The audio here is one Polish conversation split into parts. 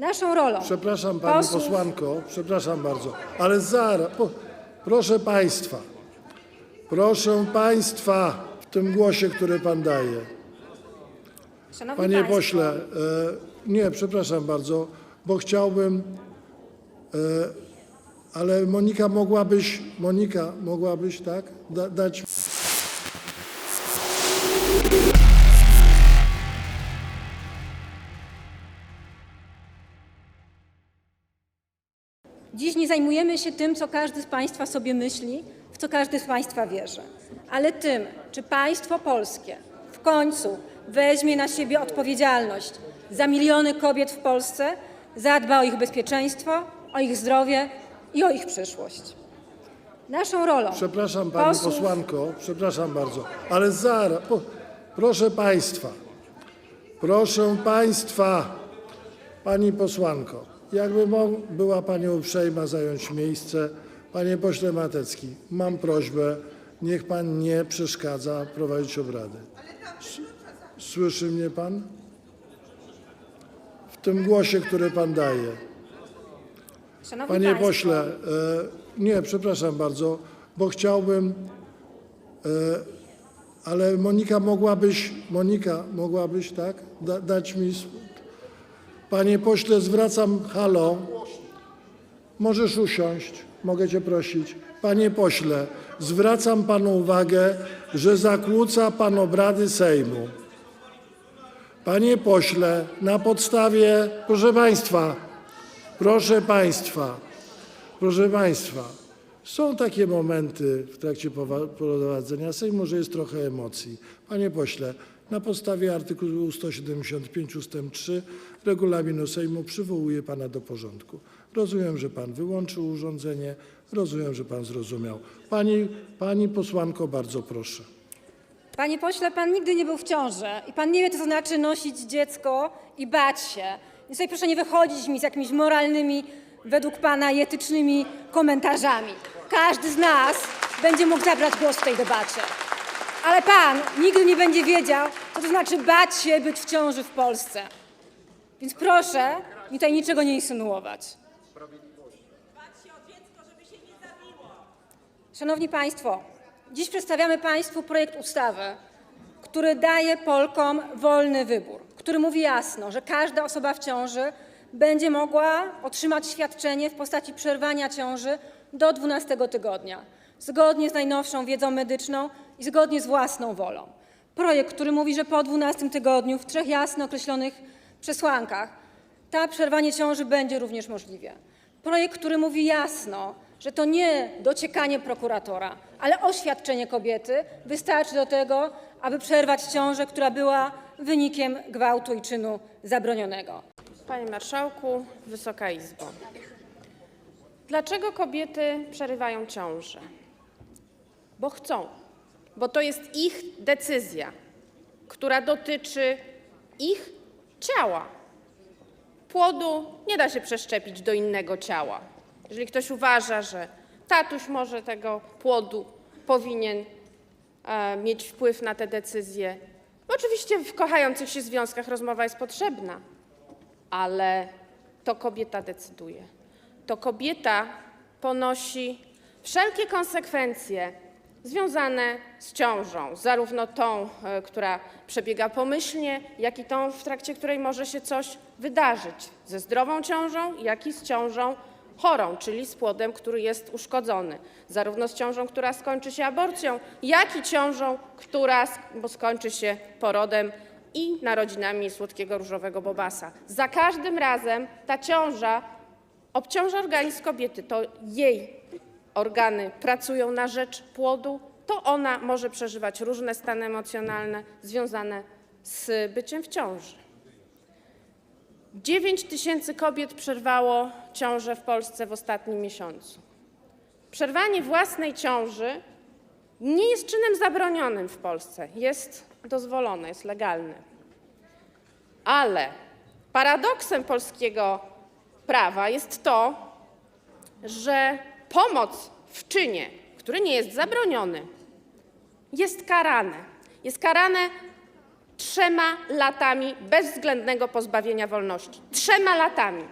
Naszą rolą. Przepraszam pani posłów- posłanko, przepraszam bardzo, ale zaraz, po, proszę państwa, proszę państwa, w tym głosie, który pan daje. Szanowni Panie państwo, pośle, e, nie, przepraszam bardzo, bo chciałbym, e, ale Monika mogłabyś, Monika mogłabyś, tak, da, dać Dziś nie zajmujemy się tym, co każdy z Państwa sobie myśli, w co każdy z Państwa wierzy, ale tym, czy państwo polskie w końcu weźmie na siebie odpowiedzialność za miliony kobiet w Polsce, zadba o ich bezpieczeństwo, o ich zdrowie i o ich przyszłość. Naszą rolą. Przepraszam pani posłów- posłanko, przepraszam bardzo, ale zaraz, po, proszę państwa, proszę państwa, pani posłanko, jakby była pani uprzejma zająć miejsce. Panie pośle Matecki, mam prośbę, niech pan nie przeszkadza prowadzić obrady. Słyszy mnie pan? W tym głosie, który pan daje. Panie pośle, e, nie, przepraszam bardzo, bo chciałbym, e, ale Monika mogłabyś, Monika mogłabyś, tak, da, dać mi, panie pośle, zwracam, halo, możesz usiąść, mogę cię prosić. Panie pośle, zwracam panu uwagę, że zakłóca pan obrady Sejmu. Panie pośle, na podstawie, proszę państwa, Proszę Państwa, proszę Państwa, są takie momenty w trakcie prowadzenia Sejmu, że jest trochę emocji. Panie pośle, na podstawie artykułu 175 ust. 3 regulaminu Sejmu przywołuję Pana do porządku. Rozumiem, że Pan wyłączył urządzenie, rozumiem, że Pan zrozumiał. Pani, pani posłanko, bardzo proszę. Panie pośle, pan nigdy nie był w ciąży i pan nie wie, co to znaczy nosić dziecko i bać się. Więc tutaj proszę nie wychodzić mi z jakimiś moralnymi, według pana i etycznymi komentarzami. Każdy z nas będzie mógł zabrać głos w tej debacie. Ale pan nigdy nie będzie wiedział, co to znaczy bać się być w ciąży w Polsce. Więc proszę mi tutaj niczego nie insynuować. Szanowni Państwo, dziś przedstawiamy Państwu projekt ustawy, który daje Polkom wolny wybór, który mówi jasno, że każda osoba w ciąży będzie mogła otrzymać świadczenie w postaci przerwania ciąży do 12 tygodnia, zgodnie z najnowszą wiedzą medyczną i zgodnie z własną wolą. Projekt, który mówi, że po 12 tygodniu w trzech jasno określonych przesłankach ta przerwanie ciąży będzie również możliwe. Projekt, który mówi jasno, że to nie dociekanie prokuratora, ale oświadczenie kobiety wystarczy do tego, aby przerwać ciążę, która była wynikiem gwałtu i czynu zabronionego. Panie Marszałku, Wysoka Izbo. Dlaczego kobiety przerywają ciążę? Bo chcą, bo to jest ich decyzja, która dotyczy ich ciała. Płodu nie da się przeszczepić do innego ciała. Jeżeli ktoś uważa, że tatuś może tego płodu powinien e, mieć wpływ na te decyzje, oczywiście w kochających się związkach rozmowa jest potrzebna, ale to kobieta decyduje. To kobieta ponosi wszelkie konsekwencje związane z ciążą, zarówno tą, e, która przebiega pomyślnie, jak i tą, w trakcie której może się coś wydarzyć. Ze zdrową ciążą, jak i z ciążą chorą, czyli z płodem, który jest uszkodzony. Zarówno z ciążą, która skończy się aborcją, jak i ciążą, która skończy się porodem i narodzinami słodkiego różowego bobasa. Za każdym razem ta ciąża obciąża organizm kobiety. To jej organy pracują na rzecz płodu, to ona może przeżywać różne stany emocjonalne związane z byciem w ciąży. 9 tysięcy kobiet przerwało ciążę w Polsce w ostatnim miesiącu. Przerwanie własnej ciąży nie jest czynem zabronionym w Polsce, jest dozwolone, jest legalne. Ale paradoksem polskiego prawa jest to, że pomoc w czynie, który nie jest zabroniony, jest karane. Jest karane trzema latami bezwzględnego pozbawienia wolności. Trzema latami.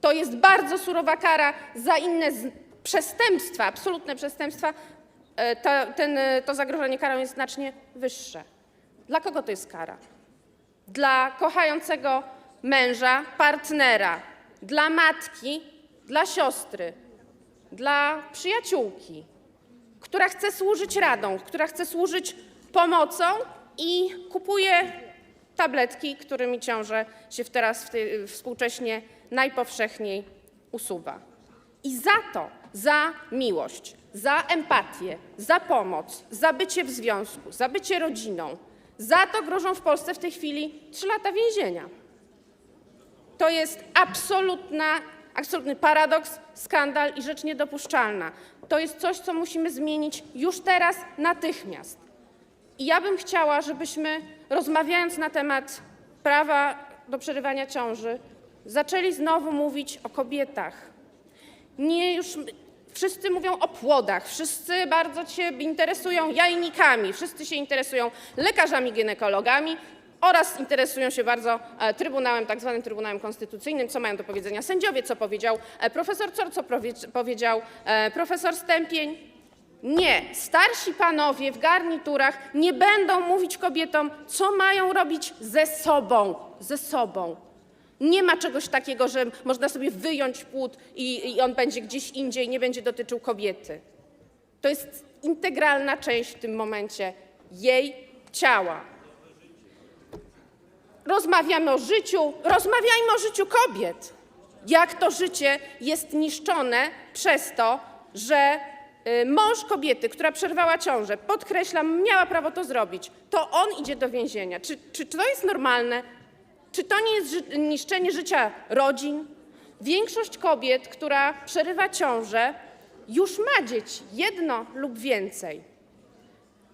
To jest bardzo surowa kara za inne przestępstwa, absolutne przestępstwa. e, To, ten, e, to zagrożenie karą jest znacznie wyższe. Dla kogo to jest kara? Dla kochającego męża, partnera, dla matki, dla siostry, dla przyjaciółki, która chce służyć radą, która chce służyć pomocą i kupuje tabletki, którymi ciąże się teraz współcześnie najpowszechniej usuwa. I za to, za miłość, za empatię, za pomoc, za bycie w związku, za bycie rodziną, za to grożą w Polsce w tej chwili trzy lata więzienia. To jest absolutna, absolutny paradoks, skandal i rzecz niedopuszczalna. To jest coś, co musimy zmienić już teraz, natychmiast. I ja bym chciała, żebyśmy rozmawiając na temat prawa do przerywania ciąży, zaczęli znowu mówić o kobietach. Nie już wszyscy mówią o płodach, wszyscy bardzo się interesują jajnikami, wszyscy się interesują lekarzami ginekologami oraz interesują się bardzo e, Trybunałem, tak zwanym Trybunałem Konstytucyjnym, co mają do powiedzenia sędziowie, co powiedział e, profesor Cor, co powiedział e, profesor Stępień. Nie, starsi panowie w garniturach nie będą mówić kobietom, co mają robić ze sobą, ze sobą. Nie ma czegoś takiego, że można sobie wyjąć płód i, i on będzie gdzieś indziej, nie będzie dotyczył kobiety. To jest integralna część w tym momencie jej ciała. Rozmawiamy o życiu, rozmawiajmy o życiu kobiet. Jak to życie jest niszczone przez to, że y, mąż kobiety, która przerwała ciążę, podkreślam, miała prawo to zrobić, to on idzie do więzienia. Czy, czy to jest normalne? Czy to nie jest ży- niszczenie życia rodzin? Większość kobiet, która przerywa ciążę, już ma dzieci, jedno lub więcej.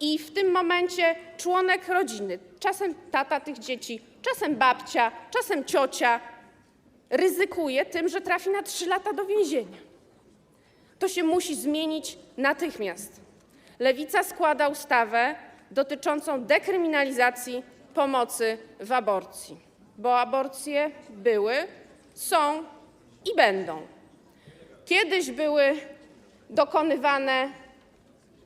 I w tym momencie członek rodziny, czasem tata tych dzieci, czasem babcia, czasem ciocia, ryzykuje tym, że trafi na trzy lata do więzienia. To się musi zmienić natychmiast. Lewica składa ustawę dotyczącą dekryminalizacji pomocy w aborcji, bo aborcje były, są i będą. Kiedyś były dokonywane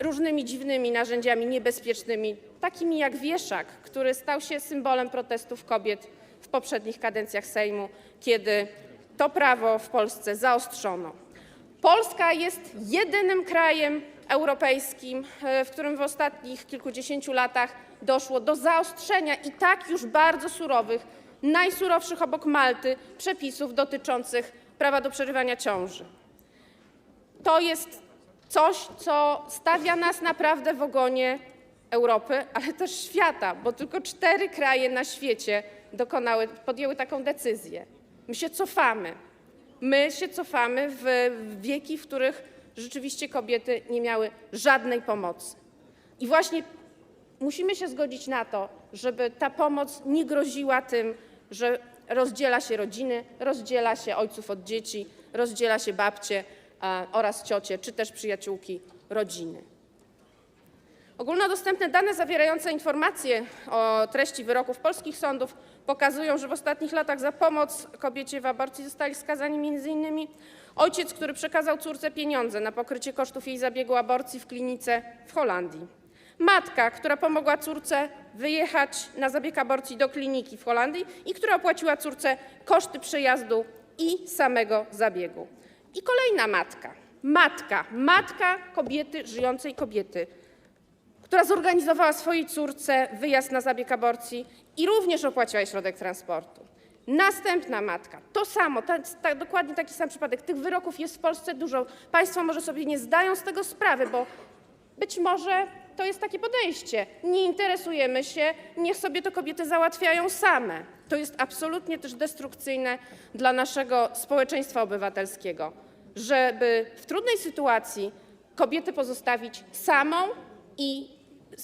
różnymi dziwnymi narzędziami niebezpiecznymi, takimi jak wieszak, który stał się symbolem protestów kobiet w poprzednich kadencjach Sejmu, kiedy to prawo w Polsce zaostrzono. Polska jest jedynym krajem europejskim, e, w którym w ostatnich kilkudziesięciu latach doszło do zaostrzenia i tak już bardzo surowych, najsurowszych obok Malty, przepisów dotyczących prawa do przerywania ciąży. To jest coś, co stawia nas naprawdę w ogonie Europy, ale też świata, bo tylko cztery kraje na świecie dokonały, podjęły taką decyzję. My się cofamy. My się cofamy w wieki, w których rzeczywiście kobiety nie miały żadnej pomocy. I właśnie musimy się zgodzić na to, żeby ta pomoc nie groziła tym, że rozdziela się rodziny, rozdziela się ojców od dzieci, rozdziela się babcie oraz ciocie, czy też przyjaciółki rodziny. Ogólnodostępne dane zawierające informacje o treści wyroków polskich sądów pokazują, że w ostatnich latach za pomoc kobiecie w aborcji zostali skazani m.in. ojciec, który przekazał córce pieniądze na pokrycie kosztów jej zabiegu aborcji w klinice w Holandii, matka, która pomogła córce wyjechać na zabieg aborcji do kliniki w Holandii i która opłaciła córce koszty przejazdu i samego zabiegu. I kolejna matka, matka, matka kobiety, żyjącej kobiety, która zorganizowała swojej córce wyjazd na zabieg aborcji i również opłaciła środek transportu. Następna matka, to samo, ta, ta, dokładnie taki sam przypadek. Tych wyroków jest w Polsce dużo. Państwo może sobie nie zdają z tego sprawy, bo być może to jest takie podejście. Nie interesujemy się, niech sobie to kobiety załatwiają same. To jest absolutnie też destrukcyjne dla naszego społeczeństwa obywatelskiego, żeby w trudnej sytuacji kobietę pozostawić samą i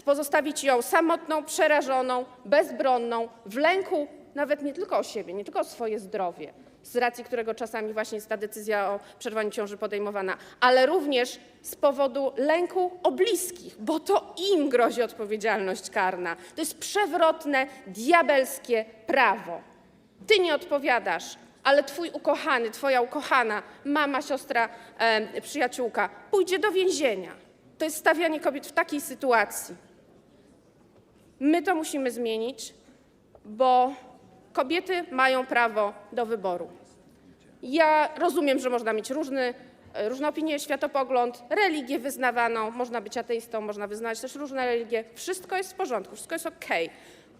pozostawić ją samotną, przerażoną, bezbronną, w lęku nawet nie tylko o siebie, nie tylko o swoje zdrowie, z racji którego czasami właśnie jest ta decyzja o przerwaniu ciąży podejmowana, ale również z powodu lęku o bliskich, bo to im grozi odpowiedzialność karna. To jest przewrotne, diabelskie prawo. Ty nie odpowiadasz, ale twój ukochany, twoja ukochana mama, siostra, e, przyjaciółka pójdzie do więzienia. To jest stawianie kobiet w takiej sytuacji. My to musimy zmienić, bo kobiety mają prawo do wyboru. Ja rozumiem, że można mieć różny, e, różne opinie, światopogląd, religię wyznawaną, można być ateistą, można wyznawać też różne religie. Wszystko jest w porządku, wszystko jest okej.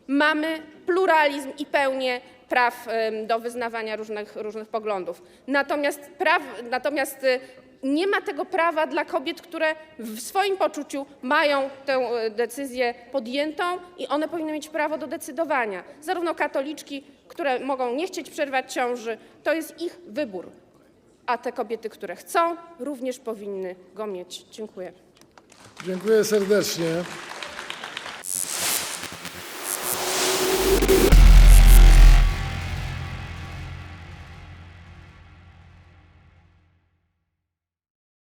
Mamy pluralizm i pełnię praw do wyznawania różnych, różnych poglądów. Natomiast, praw, natomiast y, nie ma tego prawa dla kobiet, które w swoim poczuciu mają tę e, decyzję podjętą i one powinny mieć prawo do decydowania. Zarówno katoliczki, które mogą nie chcieć przerwać ciąży, to jest ich wybór. A te kobiety, które chcą, również powinny go mieć. Dziękuję. Dziękuję serdecznie.